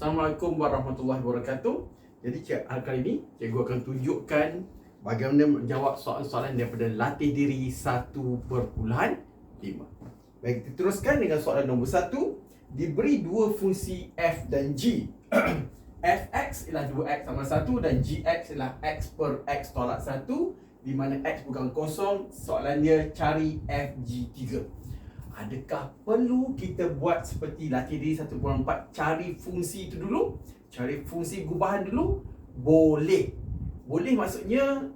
Assalamualaikum warahmatullahi wabarakatuh. Jadi kali ini cikgu akan tunjukkan bagaimana menjawab soalan-soalan daripada latih diri 1.5. Baik, kita teruskan dengan soalan nombor 1. Diberi dua fungsi f dan g. fx ialah 2x sama 1 dan gx ialah x per x tolak 1 di mana x bukan kosong. Soalan dia cari fg3. Adakah perlu kita buat seperti latih diri 1.4 cari fungsi itu dulu? Cari fungsi gubahan dulu? Boleh. Boleh maksudnya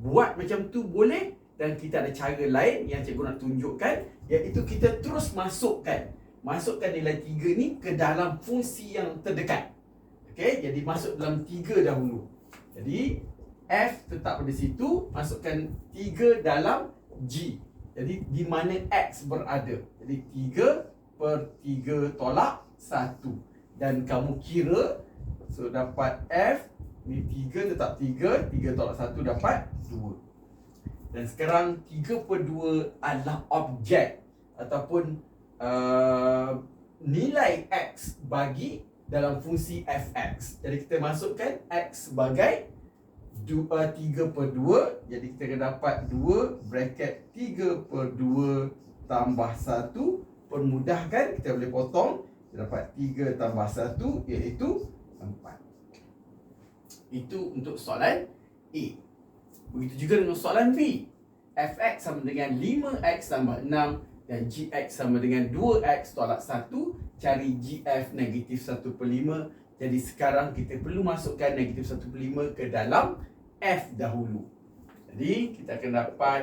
buat macam tu boleh dan kita ada cara lain yang cikgu nak tunjukkan iaitu kita terus masukkan masukkan nilai 3 ni ke dalam fungsi yang terdekat. Okey, jadi masuk dalam 3 dahulu. Jadi f tetap pada situ, masukkan 3 dalam g. Jadi di mana X berada? Jadi 3 per 3 tolak 1 Dan kamu kira So dapat F Ni 3 tetap 3 3 tolak 1 dapat 2 Dan sekarang 3 per 2 adalah objek Ataupun uh, Nilai X bagi dalam fungsi fx Jadi kita masukkan X sebagai 2, 3 per 2 Jadi kita akan dapat 2 bracket 3 per 2 tambah 1 Permudahkan kita boleh potong Kita dapat 3 tambah 1 iaitu 4 Itu untuk soalan A. Begitu juga dengan soalan B. Fx sama dengan 5x tambah 6 Dan gx sama dengan 2x tolak 1 Cari gf negatif 1 per 5 Jadi sekarang kita perlu masukkan negatif 1 per 5 ke dalam F dahulu. Jadi kita akan dapat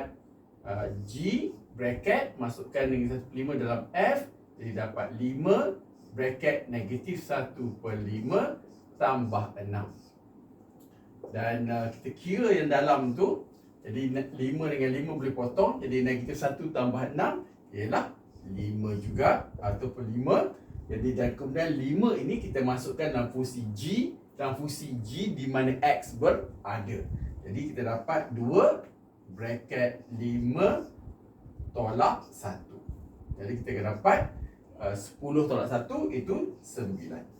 uh, G bracket masukkan negatif 5 dalam F. Jadi dapat 5 bracket negatif 1 per 5 tambah 6. Dan uh, kita kira yang dalam tu. Jadi 5 dengan 5 boleh potong. Jadi negatif 1 tambah 6 ialah 5 juga ataupun 5. Jadi dan kemudian 5 ini kita masukkan dalam fungsi G dalam fungsi G di mana X berada. Jadi kita dapat 2 bracket 5 tolak 1. Jadi kita akan dapat uh, 10 tolak 1 itu 9.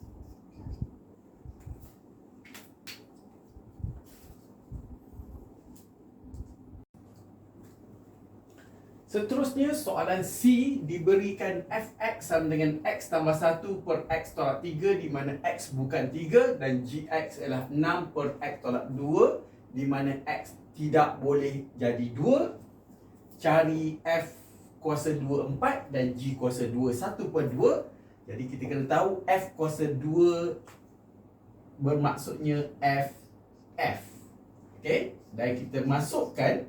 Seterusnya soalan C diberikan fx sama dengan x tambah 1 per x tolak 3 di mana x bukan 3 dan gx ialah 6 per x tolak 2 di mana x tidak boleh jadi 2 cari f kuasa 2 4 dan g kuasa 2 1 per 2 jadi kita kena tahu f kuasa 2 bermaksudnya f f. Okey? Dan kita masukkan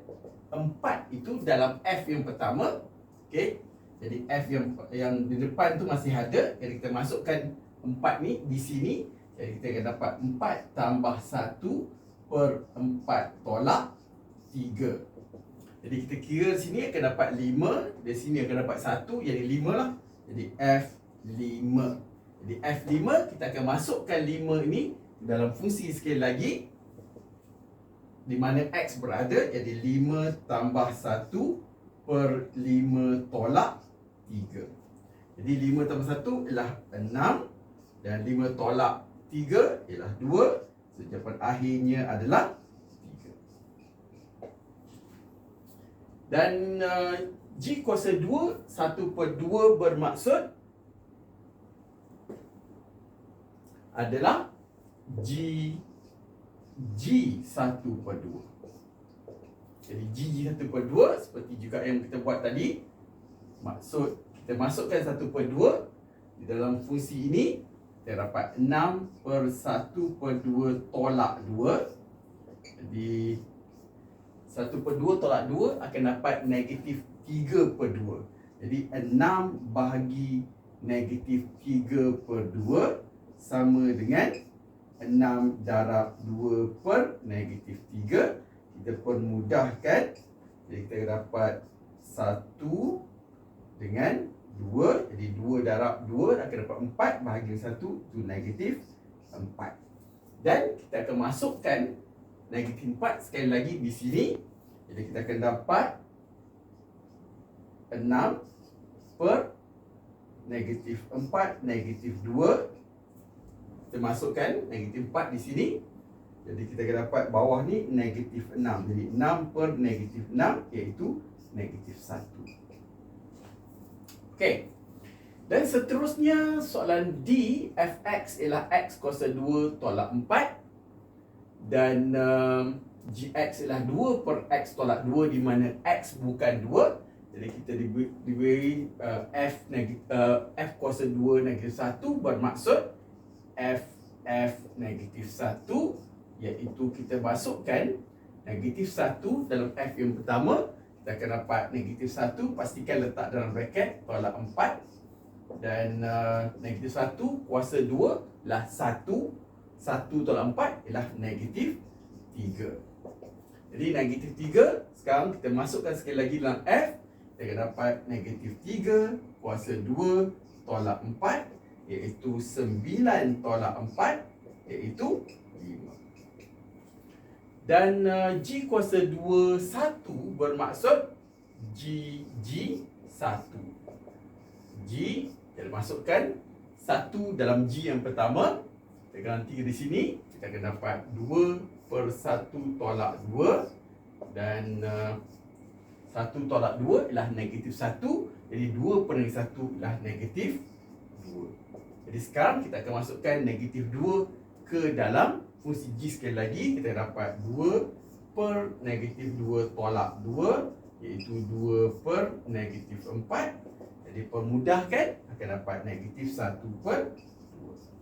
empat itu dalam F yang pertama okey? Jadi F yang yang di depan tu masih ada. Jadi kita masukkan empat ni di sini. Jadi kita akan dapat empat tambah satu per empat tolak tiga. Jadi kita kira sini akan dapat lima di sini akan dapat satu jadi lima lah. Jadi F lima. Jadi F lima kita akan masukkan lima ini dalam fungsi sekali lagi di mana X berada jadi 5 tambah 1 per 5 tolak 3 jadi 5 tambah 1 ialah 6 dan 5 tolak 3 ialah 2 so jawapan akhirnya adalah 3 dan uh, G kuasa 2 1 per 2 bermaksud adalah G G 1 per 2 Jadi G G 1 per 2 Seperti juga yang kita buat tadi. Maksud kita masukkan 1 per 2 Di dalam fungsi ini Kita dapat 6 per 1 per 2 tolak 2 Jadi 1 per 2 tolak 2 akan dapat negatif 3 per 2 Jadi 6 bahagi negatif 3 per 2 Sama dengan 6 darab 2 per negatif 3 Kita permudahkan Jadi kita dapat 1 dengan 2 Jadi 2 darab 2 akan dapat 4 Bahagian 1 itu negatif 4 Dan kita akan masukkan Negatif 4 sekali lagi di sini. Jadi kita akan dapat 6 per Negatif 4 Negatif 2 Kita masukkan negatif 4 di sini. Jadi kita akan dapat bawah ni negatif 6. Jadi 6 per negatif 6 iaitu negatif 1. Okey. Dan seterusnya soalan D fx ialah x kuasa 2 tolak 4 dan um, gx ialah 2 per x tolak 2 di mana x bukan 2 jadi kita diberi, uh, f negatif uh, f kuasa 2 negatif 1 bermaksud f f negatif 1 iaitu kita masukkan negatif 1 dalam f yang pertama kita akan dapat negatif 1 pastikan letak dalam bracket tolak 4 dan uh, negatif 1 kuasa 2 lah 1 1 tolak 4 ialah negatif 3 jadi negatif 3 sekarang kita masukkan sekali lagi dalam F kita akan dapat negatif 3 kuasa 2 tolak 4 iaitu 9 tolak 4 iaitu 5 dan uh, G kuasa 2 1 bermaksud G G 1 G kita masukkan satu dalam G yang pertama. Kita nanti di sini Kita akan dapat 2 per 1 tolak 2 Dan uh, 1 tolak 2 ialah negatif 1 Jadi 2 per negatif 1 ialah negatif 2 Jadi sekarang kita akan masukkan negatif 2 ke dalam fungsi G sekali lagi Kita dapat 2 per negatif 2 tolak 2 Iaitu 2 per negatif 4 jadi permudahkan akan dapat negatif 1 per 2.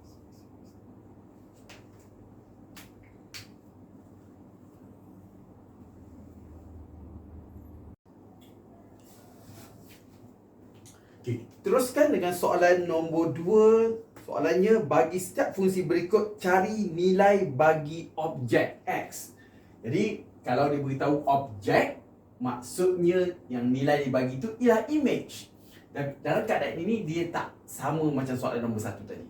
Okay, teruskan dengan soalan nombor 2. Soalannya bagi setiap fungsi berikut cari nilai bagi objek X. Jadi kalau dia beritahu objek maksudnya yang nilai dibagi itu ialah image. Dan dalam keadaan ini dia tak sama macam soalan nombor satu tadi.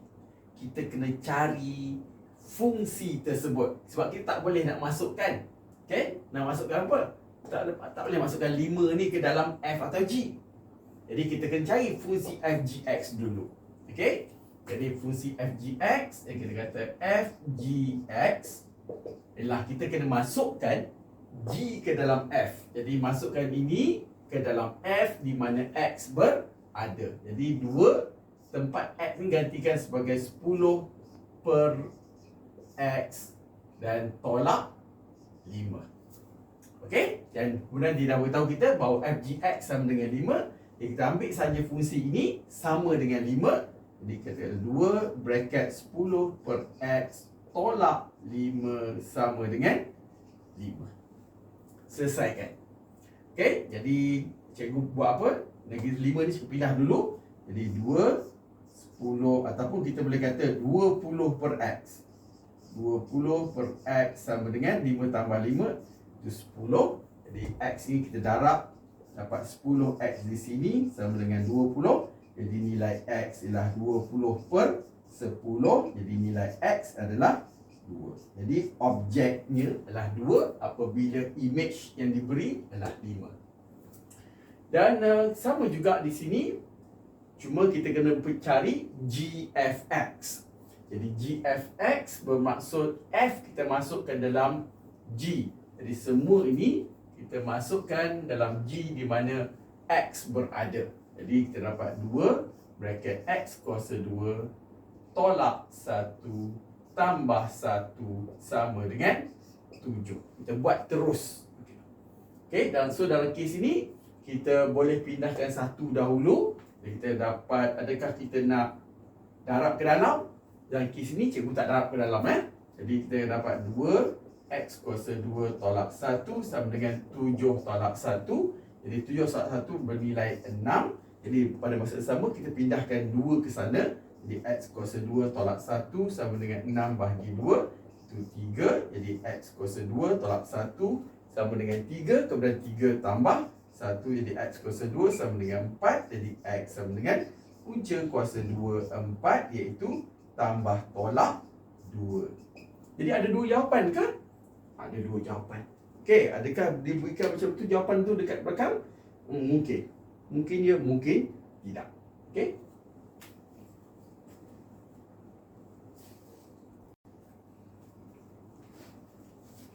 Kita kena cari fungsi tersebut. Sebab kita tak boleh nak masukkan. Okay? Nak masukkan apa? Tak, tak boleh masukkan 5 ni ke dalam F atau G. Jadi kita kena cari fungsi FGX dulu. Okay? Jadi fungsi FGX, yang kita kata FGX ialah kita kena masukkan G ke dalam F. Jadi masukkan ini ke dalam F di mana X berada. Jadi dua tempat X ni gantikan sebagai 10 per X dan tolak 5. Okey? Dan kemudian dia dah beritahu kita bahawa FGX sama dengan 5. Jadi kita ambil saja fungsi ini sama dengan 5. Jadi kita ada 2 bracket 10 per X tolak 5 sama dengan 5. Selesaikan. Okey, jadi cikgu buat apa? Negatif 5 ni cikgu pindah dulu. Jadi 2 10 ataupun kita boleh kata 20 per x. 20 per x sama dengan 5 tambah 5 itu 10. Jadi x ni kita darab dapat 10x di sini sama dengan 20. Jadi nilai x ialah 20 per 10. Jadi nilai x adalah 2. Jadi objeknya adalah 2 apabila image yang diberi adalah 5. Dan uh, sama juga di sini cuma kita kena cari GFX. Jadi GFX bermaksud F kita masukkan dalam G. Jadi semua ini kita masukkan dalam G di mana X berada. Jadi kita dapat 2 bracket X kuasa 2 tolak 1 tambah 1 sama dengan 7. Kita buat terus. Okey, dan so dalam kes ini kita boleh pindahkan satu dahulu. Jadi kita dapat adakah kita nak darab ke dalam? Dalam kes ini cikgu tak darab ke dalam eh. Jadi kita dapat 2 x kuasa 2 tolak 1 sama dengan 7 tolak 1. Jadi 7 tolak 1 bernilai 6. Jadi pada masa sama kita pindahkan 2 ke sana. Jadi X kuasa 2 tolak 1 sama dengan 6 bahagi 2 Itu 3 Jadi X kuasa 2 tolak 1 sama dengan 3 Kemudian 3 tambah 1 Jadi X kuasa 2 sama dengan 4 Jadi X sama dengan punca kuasa 2 4 Iaitu tambah tolak 2 Jadi ada dua jawapan ke? ada dua jawapan. Okey, adakah diberikan macam tu jawapan tu dekat belakang? Hmm, mungkin. Mungkin dia mungkin tidak. Okey.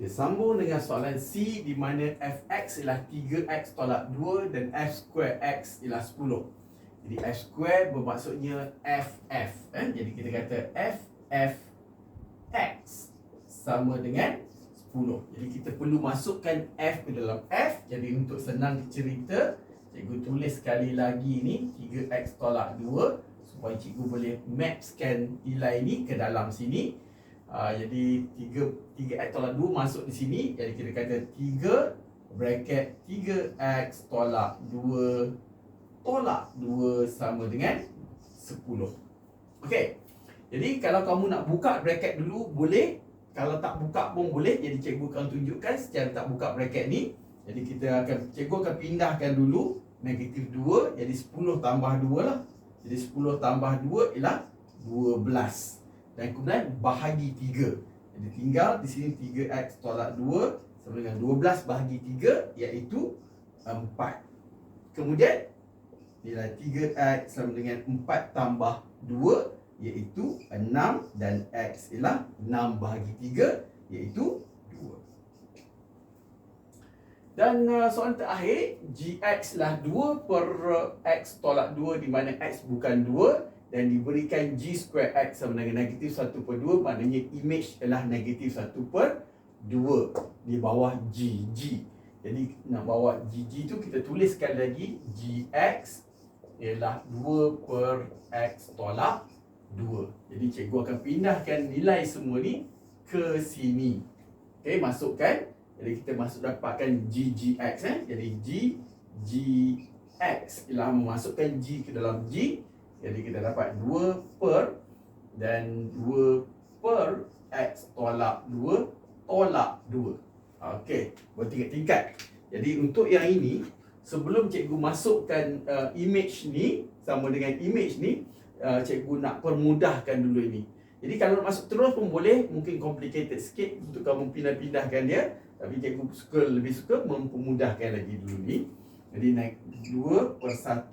Okay, sambung dengan soalan C di mana fx ialah 3x tolak 2 dan f square x ialah 10. Jadi f square bermaksudnya ff. Eh? Jadi kita kata ff x sama dengan 10. Jadi kita perlu masukkan f ke dalam f. Jadi untuk senang cerita, cikgu tulis sekali lagi ni 3x tolak 2 supaya cikgu boleh mapskan nilai ni ke dalam sini. Uh, jadi 3 3x tolak 2 masuk di sini. Jadi kita kata 3 bracket 3x tolak 2 tolak 2 sama dengan 10. Okey. Jadi kalau kamu nak buka bracket dulu boleh. Kalau tak buka pun boleh. Jadi cikgu akan tunjukkan secara tak buka bracket ni. Jadi kita akan cikgu akan pindahkan dulu negatif 2 jadi 10 tambah 2 lah. Jadi 10 tambah 2 ialah 12 dan kemudian bahagi 3. Jadi tinggal di sini 3x tolak 2 sama dengan 12 bahagi 3 iaitu 4. Kemudian nilai 3x sama dengan 4 tambah 2 iaitu 6 dan x ialah 6 bahagi 3 iaitu 2. Dan uh, soalan terakhir gx lah 2 per x tolak 2 di mana x bukan 2 dan diberikan G square X sama dengan negatif 1 per 2 maknanya image ialah negatif 1 per 2 di bawah G G jadi nak bawa G G tu kita tuliskan lagi GX ialah 2 per X tolak 2 jadi cikgu akan pindahkan nilai semua ni ke sini. Ok masukkan. Jadi kita masuk dapatkan GGX eh. Jadi G GX ialah memasukkan G ke dalam G. Jadi kita dapat 2 per dan 2 per x tolak 2 tolak 2. Okey, bertingkat-tingkat. Jadi untuk yang ini, sebelum cikgu masukkan uh, image ni sama dengan image ni, uh, cikgu nak permudahkan dulu ini. Jadi kalau masuk terus pun boleh, mungkin complicated sikit untuk kamu pindah-pindahkan dia. Tapi cikgu suka lebih suka mempermudahkan lagi dulu ni. Jadi naik 2 per 1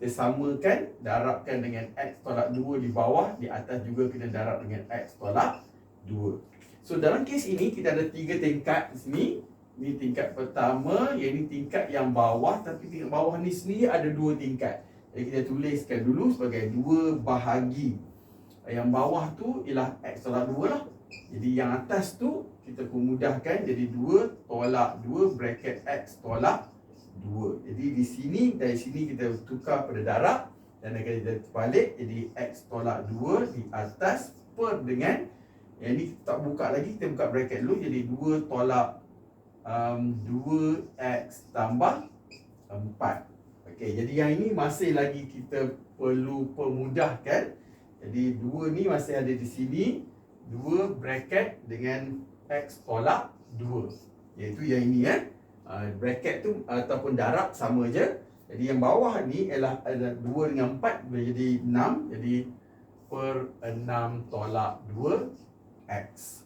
kita samakan darabkan dengan x tolak 2 di bawah di atas juga kita darab dengan x tolak 2 so dalam kes ini kita ada tiga tingkat di sini ini tingkat pertama yang ini tingkat yang bawah tapi tingkat bawah ni sendiri ada dua tingkat jadi kita tuliskan dulu sebagai dua bahagi yang bawah tu ialah x tolak 2 lah jadi yang atas tu kita pemudahkan jadi 2 tolak 2 bracket x tolak 2. Jadi di sini dari sini kita tukar pada darab dan akan jadi terbalik jadi x tolak 2 di atas per dengan yang ni tak buka lagi kita buka bracket dulu jadi 2 tolak um, 2x tambah 4. Okey jadi yang ini masih lagi kita perlu permudahkan. Jadi 2 ni masih ada di sini 2 bracket dengan x tolak 2. Iaitu yang ini eh. Ah, bracket tu ataupun darab sama je. Jadi yang bawah ni ialah 2 dengan 4 menjadi 6. Jadi per 6 tolak 2 x.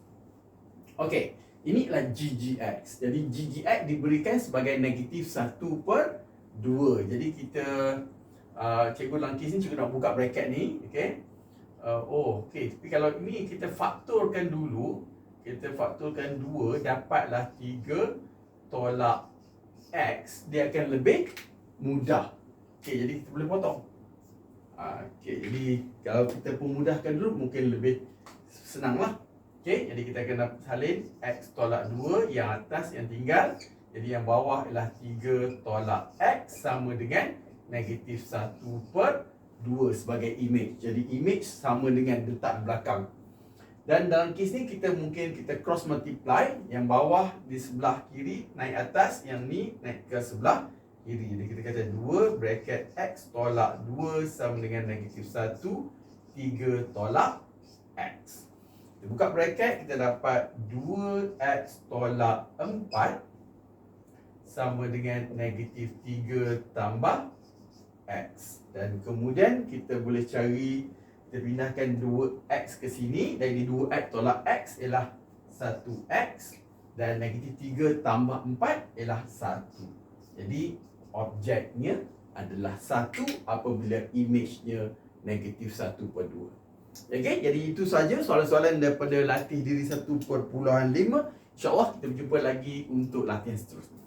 Okey, ini adalah GGX. Jadi GGX diberikan sebagai negatif 1 per 2. Jadi kita uh, cikgu langkis ni cikgu nak buka bracket ni, okey. Uh, oh, okey. Tapi kalau ini kita faktorkan dulu, kita faktorkan 2 dapatlah 3 tolak X Dia akan lebih mudah Okay, jadi kita boleh potong ah, Okay, jadi kalau kita pemudahkan dulu Mungkin lebih senang lah Okay, jadi kita akan salin X tolak 2 Yang atas yang tinggal Jadi yang bawah ialah 3 tolak X Sama dengan negatif 1 per 2 sebagai image Jadi image sama dengan letak belakang dan dalam kes ni kita mungkin kita cross multiply yang bawah di sebelah kiri naik atas yang ni naik ke sebelah kiri. Jadi kita kata 2 bracket x tolak 2 sama dengan negatif 1 3 tolak x. Kita buka bracket kita dapat 2x tolak 4 sama dengan negatif 3 tambah x. Dan kemudian kita boleh cari kita pindahkan 2x ke sini. Dari 2x tolak x ialah 1x dan negatif 3 tambah 4 ialah 1 jadi objeknya adalah 1 apabila image-nya negatif 1 per 2 Okay, jadi itu saja soalan-soalan daripada latih diri 1.5 InsyaAllah kita berjumpa lagi untuk latihan seterusnya.